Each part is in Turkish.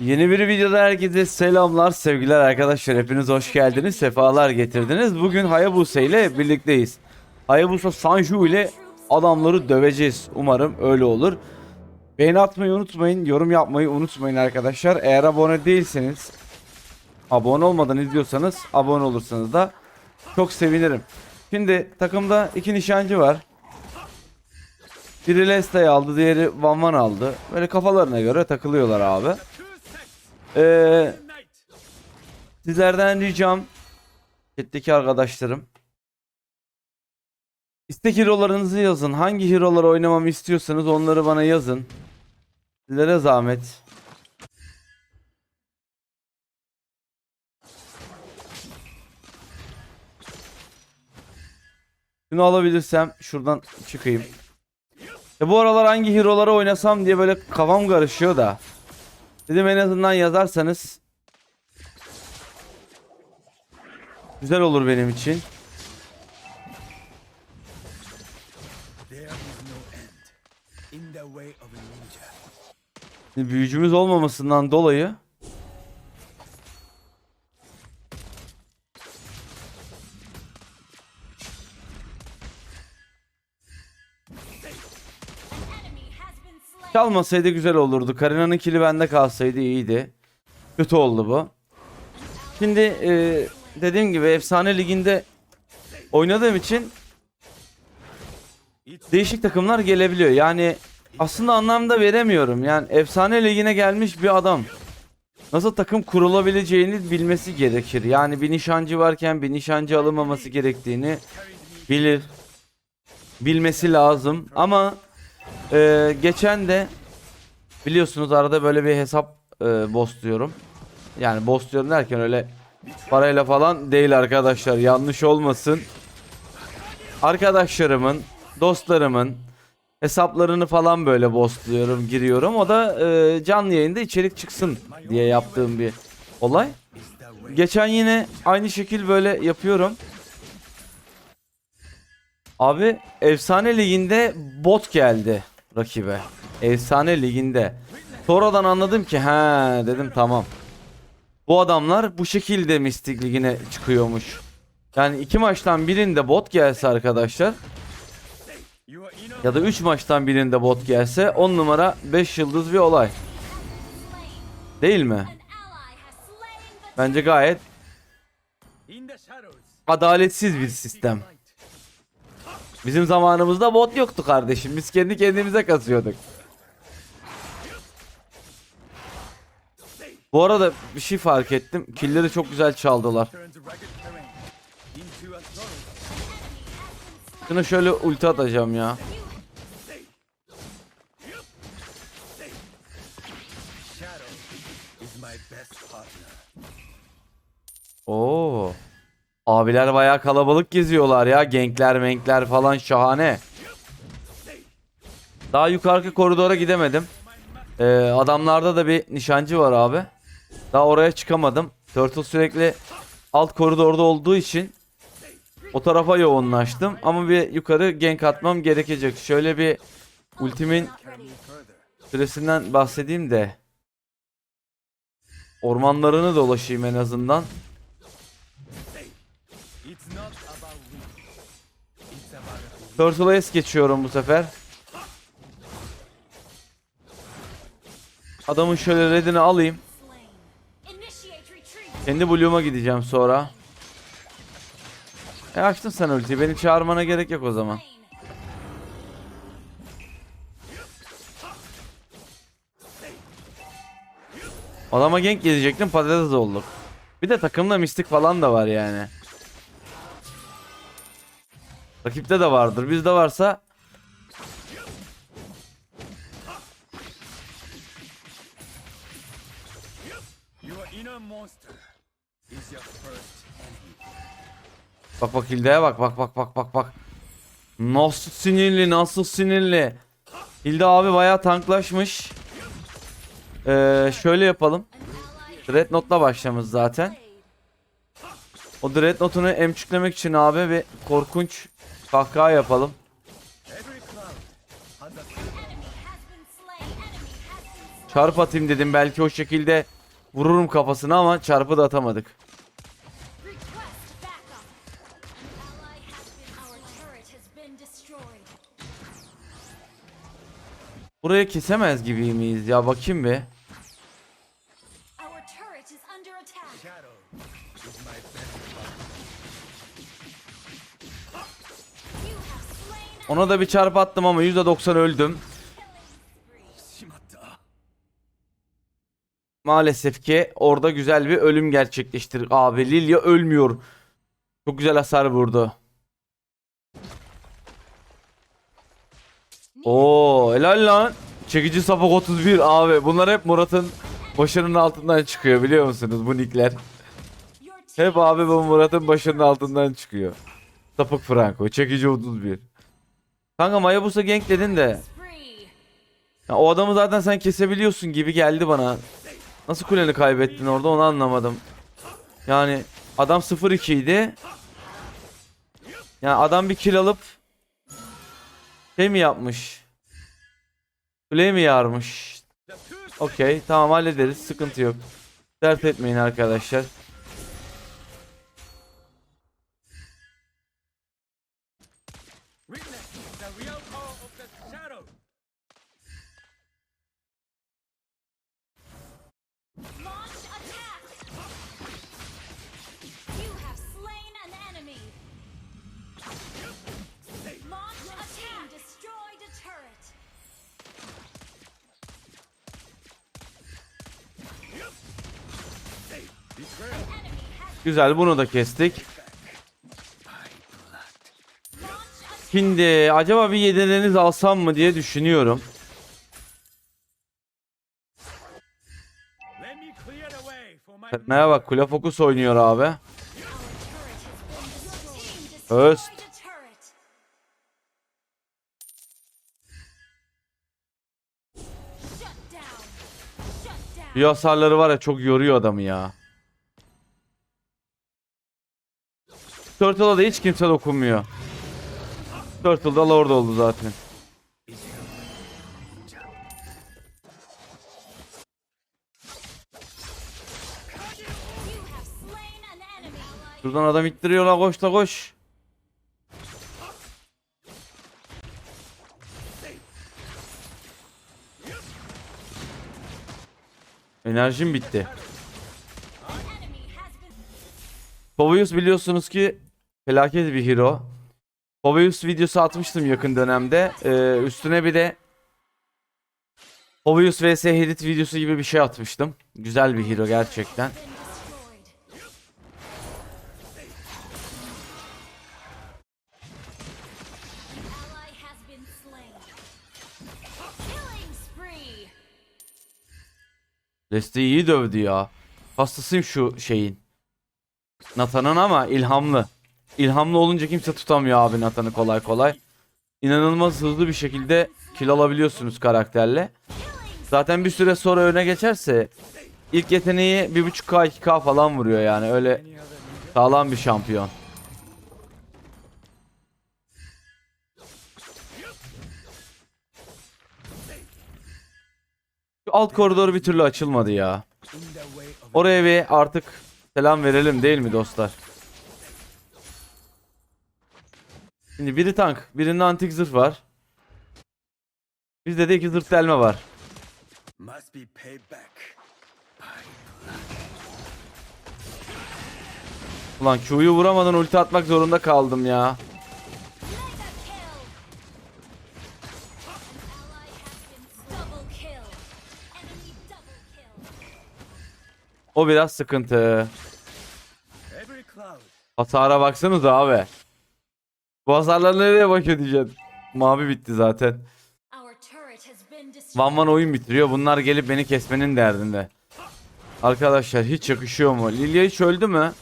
Yeni bir videoda herkese selamlar, sevgiler arkadaşlar. Hepiniz hoş geldiniz, sefalar getirdiniz. Bugün Hayabusa ile birlikteyiz. Hayabusa Sanju ile adamları döveceğiz. Umarım öyle olur. Beğeni atmayı unutmayın, yorum yapmayı unutmayın arkadaşlar. Eğer abone değilseniz, abone olmadan izliyorsanız abone olursanız da çok sevinirim. Şimdi takımda iki nişancı var. Biri Lesta'yı aldı, diğeri Van Van aldı. Böyle kafalarına göre takılıyorlar abi. Ee, sizlerden ricam chat'teki arkadaşlarım istek hero'larınızı yazın. Hangi hero'ları oynamamı istiyorsanız onları bana yazın. Sizlere zahmet. Şunu alabilirsem şuradan çıkayım. Ya bu aralar hangi hero'ları oynasam diye böyle kafam karışıyor da. Dedim en azından yazarsanız güzel olur benim için. Şimdi büyücümüz olmamasından dolayı çalmasaydı güzel olurdu. Karina'nın kili bende kalsaydı iyiydi. Kötü oldu bu. Şimdi e, dediğim gibi efsane liginde oynadığım için değişik takımlar gelebiliyor. Yani aslında anlamda veremiyorum. Yani efsane ligine gelmiş bir adam nasıl takım kurulabileceğini bilmesi gerekir. Yani bir nişancı varken bir nişancı alınmaması gerektiğini bilir. Bilmesi lazım. Ama e, geçen de biliyorsunuz arada böyle bir hesap e, boss diyorum. Yani boss diyorum derken öyle parayla falan değil arkadaşlar. Yanlış olmasın. Arkadaşlarımın, dostlarımın hesaplarını falan böyle bossluyorum, giriyorum. O da e, canlı yayında içerik çıksın diye yaptığım bir olay. Geçen yine aynı şekil böyle yapıyorum. Abi efsane liginde bot geldi rakibe. Efsane liginde. Sonradan anladım ki ha dedim tamam. Bu adamlar bu şekilde Mystic ligine çıkıyormuş. Yani iki maçtan birinde bot gelse arkadaşlar ya da 3 maçtan birinde bot gelse 10 numara 5 yıldız bir olay. Değil mi? Bence gayet adaletsiz bir sistem. Bizim zamanımızda bot yoktu kardeşim. Biz kendi kendimize kasıyorduk. Bu arada bir şey fark ettim. Killleri çok güzel çaldılar. Şuna şöyle ulti atacağım ya. Oo. Abiler bayağı kalabalık geziyorlar ya. Genkler, menkler falan şahane. Daha yukarı koridora gidemedim. Ee, adamlarda da bir nişancı var abi. Daha oraya çıkamadım. Turtle sürekli alt koridorda olduğu için o tarafa yoğunlaştım. Ama bir yukarı gank atmam gerekecek. Şöyle bir ultimin süresinden bahsedeyim de. Ormanlarını dolaşayım en azından. About a Turtle'a es geçiyorum bu sefer. Adamın şöyle redini alayım. Kendi Bloom'a gideceğim sonra. E açtın sen ultiyi. Beni çağırmana gerek yok o zaman. Adama gank gelecektim patates olduk. Bir de takımda mistik falan da var yani. Rakipte de vardır. Bizde varsa. Bak bak Hilda'ya bak bak bak bak bak bak. Nasıl sinirli nasıl sinirli. Hilda abi bayağı tanklaşmış. Ee, şöyle yapalım. Dreadnought'la başlamış zaten. O Dreadnought'unu emçüklemek için abi bir korkunç kahkaha yapalım. Çarp atayım dedim belki o şekilde vururum kafasına ama çarpı da atamadık. Burayı kesemez gibi miyiz ya bakayım bir. Ona da bir çarp attım ama %90 öldüm. Maalesef ki orada güzel bir ölüm gerçekleştirdik. Abi Lilia ölmüyor. Çok güzel hasar vurdu. Oo helal lan. Çekici sapak 31 abi. Bunlar hep Murat'ın başının altından çıkıyor biliyor musunuz bu nickler. Hep abi bu Murat'ın başının altından çıkıyor. Sapık Franco. Çekici 31. Kanka Mayabus'a gank dedin de. Ya o adamı zaten sen kesebiliyorsun gibi geldi bana. Nasıl kuleni kaybettin orada onu anlamadım. Yani adam 0-2 idi. Yani adam bir kill alıp şey mi yapmış? Kuleyi mi yarmış? Okey tamam hallederiz sıkıntı yok. Dert etmeyin arkadaşlar. Güzel bunu da kestik. Şimdi acaba bir yedireniz alsam mı diye düşünüyorum. Let me clear the way for my Neye bak kule fokus oynuyor abi. Öst. Bir hasarları var ya çok yoruyor adamı ya. Turtle'a da hiç kimse dokunmuyor. Turtle da lord oldu zaten. Şuradan adam ittiriyor la koş la koş. Enerjim bitti. Poveus biliyorsunuz ki felaket bir hero. Poveus videosu atmıştım yakın dönemde. Ee, üstüne bir de Poveus vs Hedit videosu gibi bir şey atmıştım. Güzel bir hero gerçekten. Leste iyi dövdü ya. Hastasıyım şu şeyin. Nathan'ın ama ilhamlı. İlhamlı olunca kimse tutamıyor abi Nathan'ı kolay kolay. İnanılmaz hızlı bir şekilde kill alabiliyorsunuz karakterle. Zaten bir süre sonra öne geçerse ilk yeteneği 1.5k 2k falan vuruyor yani öyle sağlam bir şampiyon. Şu alt koridor bir türlü açılmadı ya. Oraya bir artık selam verelim değil mi dostlar? Şimdi biri tank, birinde antik zırh var. Bizde de iki zırh delme var. Ulan Q'yu vuramadan ulti atmak zorunda kaldım ya. O biraz sıkıntı. Hasara baksanıza abi. Bu hasarlar nereye bakıyor diyeceğim. Mavi bitti zaten. Van Van oyun bitiriyor. Bunlar gelip beni kesmenin derdinde. Arkadaşlar hiç yakışıyor mu? Lilia hiç öldü mü?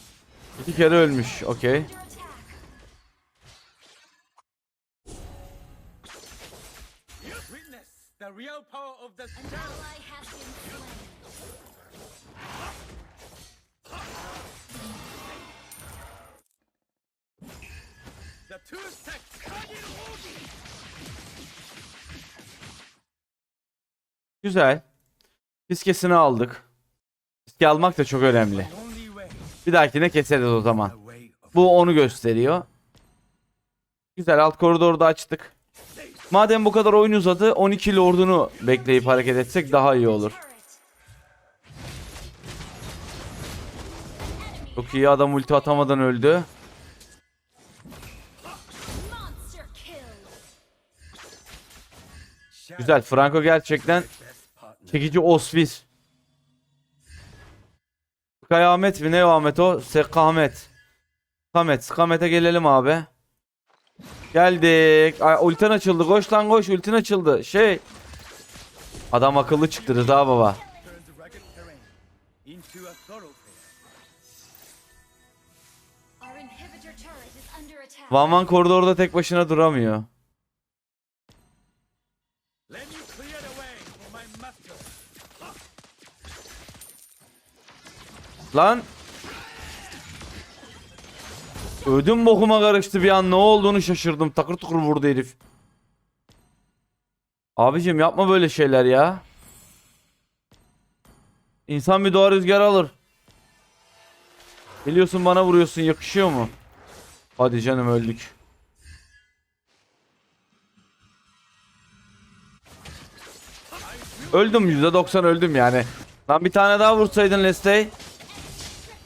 İki kere ölmüş. Okey. Güzel. Fiskesini aldık. Fiske almak da çok önemli. Bir dahakine keseriz o zaman. Bu onu gösteriyor. Güzel alt koridoru da açtık. Madem bu kadar oyun uzadı 12 lordunu bekleyip hareket etsek daha iyi olur. Çok iyi adam ulti atamadan öldü. Güzel Franco gerçekten çekici osvis. Kıyamet mi ne o Ahmet o? Sekamet. Kamet. Skamet'e gelelim abi. Geldik. Ay, ultin açıldı. Koş lan koş. Ultin açıldı. Şey. Adam akıllı çıktı Rıza baba. Van Van koridorda tek başına duramıyor. Lan. Ödüm bokuma karıştı bir an ne olduğunu şaşırdım. Takır tukur vurdu herif. Abicim yapma böyle şeyler ya. İnsan bir doğa rüzgar alır. Geliyorsun bana vuruyorsun yakışıyor mu? Hadi canım öldük. Öldüm %90 öldüm yani. Lan bir tane daha vursaydın Lestey.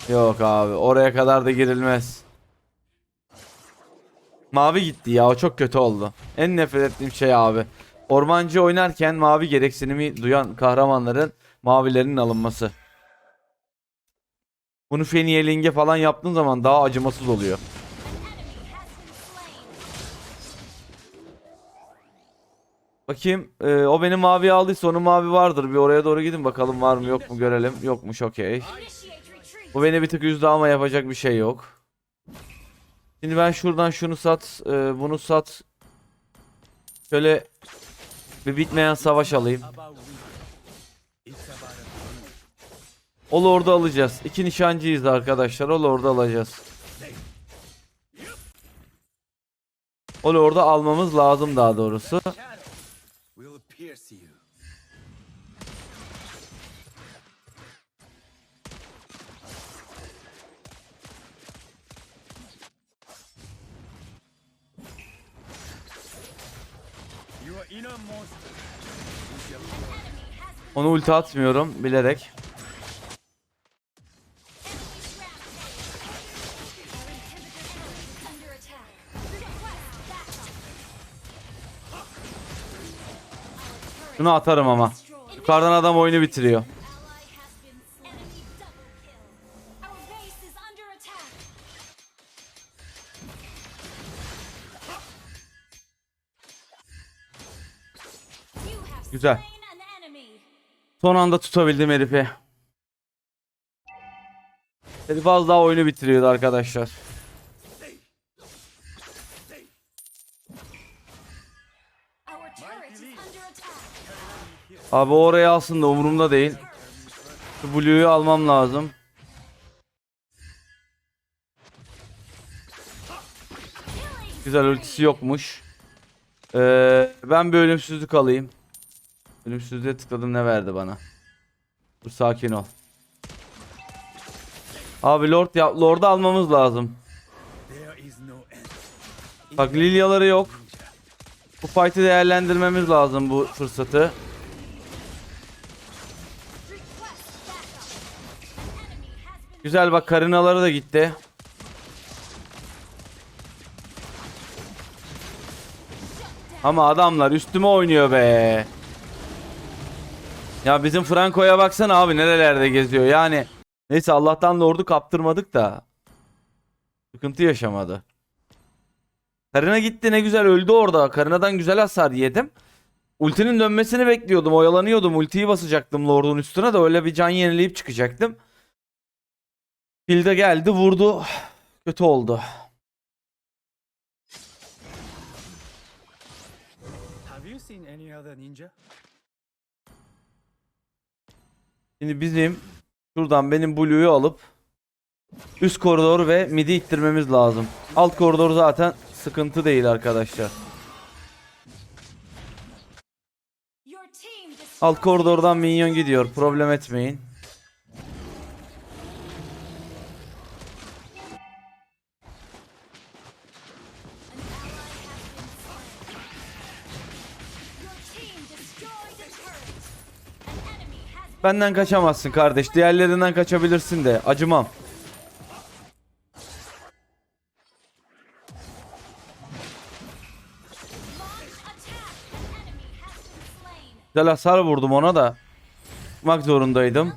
Yok abi oraya kadar da girilmez. Mavi gitti ya o çok kötü oldu. En nefret ettiğim şey abi. Ormancı oynarken mavi gereksinimi duyan kahramanların mavilerinin alınması. Bunu Feniyeling'e falan yaptığın zaman daha acımasız oluyor. Bakayım e, o benim mavi aldıysa onun mavi vardır. Bir oraya doğru gidin bakalım var mı yok mu görelim. Yokmuş okey. Bu beni bir tık üzdü ama yapacak bir şey yok. Şimdi ben şuradan şunu sat, e, bunu sat. Şöyle bir bitmeyen savaş alayım. O lord'u alacağız. İki nişancıyız da arkadaşlar. O lord'u alacağız. O lord'u almamız lazım daha doğrusu. Onu ulti atmıyorum bilerek. Şunu atarım ama. Yukarıdan adam oyunu bitiriyor. Güzel. Son anda tutabildim herifi. Herif az daha oyunu bitiriyordu arkadaşlar. Abi oraya alsın da umurumda değil. Şu Blue'yu almam lazım. Güzel ultisi yokmuş. Ee, ben bir ölümsüzlük alayım. Ölümsüzlüğe tıkladım ne verdi bana? Dur sakin ol. Abi Lord ya Lord'u almamız lazım. Bak Lilyaları yok. Bu fight'ı değerlendirmemiz lazım bu fırsatı. Güzel bak karinaları da gitti. Ama adamlar üstüme oynuyor be. Ya bizim Franco'ya baksana abi nerelerde geziyor yani. Neyse Allah'tan Lord'u kaptırmadık da. Sıkıntı yaşamadı. Karina gitti ne güzel öldü orada. Karina'dan güzel hasar yedim. Ultinin dönmesini bekliyordum. Oyalanıyordum. Ultiyi basacaktım Lord'un üstüne de öyle bir can yenileyip çıkacaktım. Hilde geldi vurdu. Kötü oldu. Have you seen any other ninja? Şimdi bizim şuradan benim Blue'yu alıp üst koridor ve midi ittirmemiz lazım. Alt koridor zaten sıkıntı değil arkadaşlar. Alt koridordan minyon gidiyor. Problem etmeyin. Benden kaçamazsın kardeş. Diğerlerinden kaçabilirsin de. Acımam. Güzel hasar vurdum ona da. Çıkmak zorundaydım.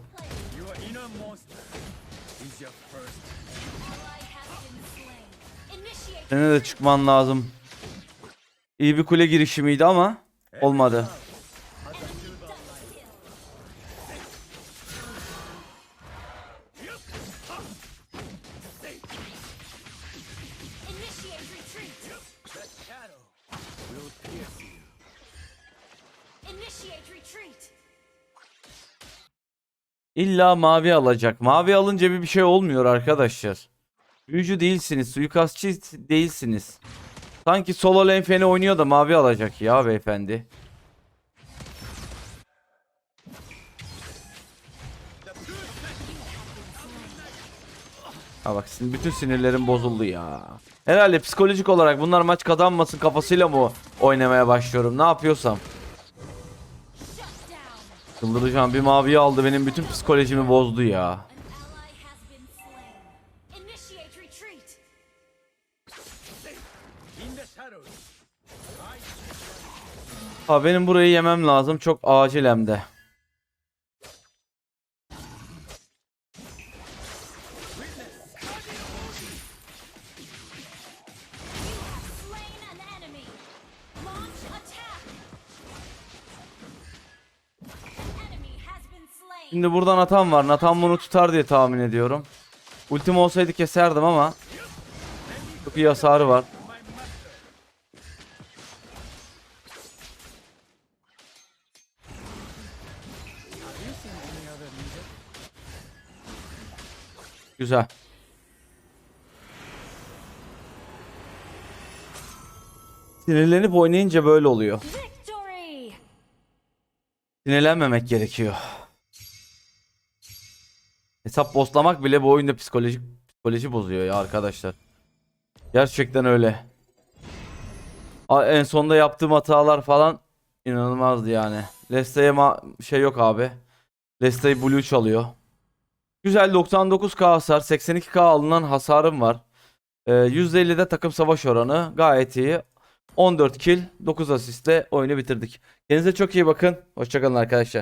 Senin de çıkman lazım. İyi bir kule girişimiydi ama olmadı. İlla mavi alacak. Mavi alınca bir şey olmuyor arkadaşlar. Büyücü değilsiniz, suikastçı değilsiniz. Sanki solo lane feni oynuyor da mavi alacak ya beyefendi. Ha bak bütün sinirlerim bozuldu ya. Herhalde psikolojik olarak bunlar maç kazanmasın kafasıyla mı oynamaya başlıyorum? Ne yapıyorsam. Çıldıracağım bir maviyi aldı benim bütün psikolojimi bozdu ya. Ha benim burayı yemem lazım çok acil hem de. Şimdi buradan Natan var. Natan bunu tutar diye tahmin ediyorum. Ultim olsaydı keserdim ama çok iyi hasarı var. Güzel. Sinirlenip oynayınca böyle oluyor. Sinirlenmemek gerekiyor. Hesap boslamak bile bu oyunda psikolojik psikoloji bozuyor ya arkadaşlar. Gerçekten öyle. En sonda yaptığım hatalar falan inanılmazdı yani. Leste'ye şey yok abi. Leste'yi blue çalıyor. Güzel 99k hasar, 82k alınan hasarım var. Ee, %50'de takım savaş oranı gayet iyi. 14 kill, 9 asistle oyunu bitirdik. Kendinize çok iyi bakın. Hoşçakalın arkadaşlar.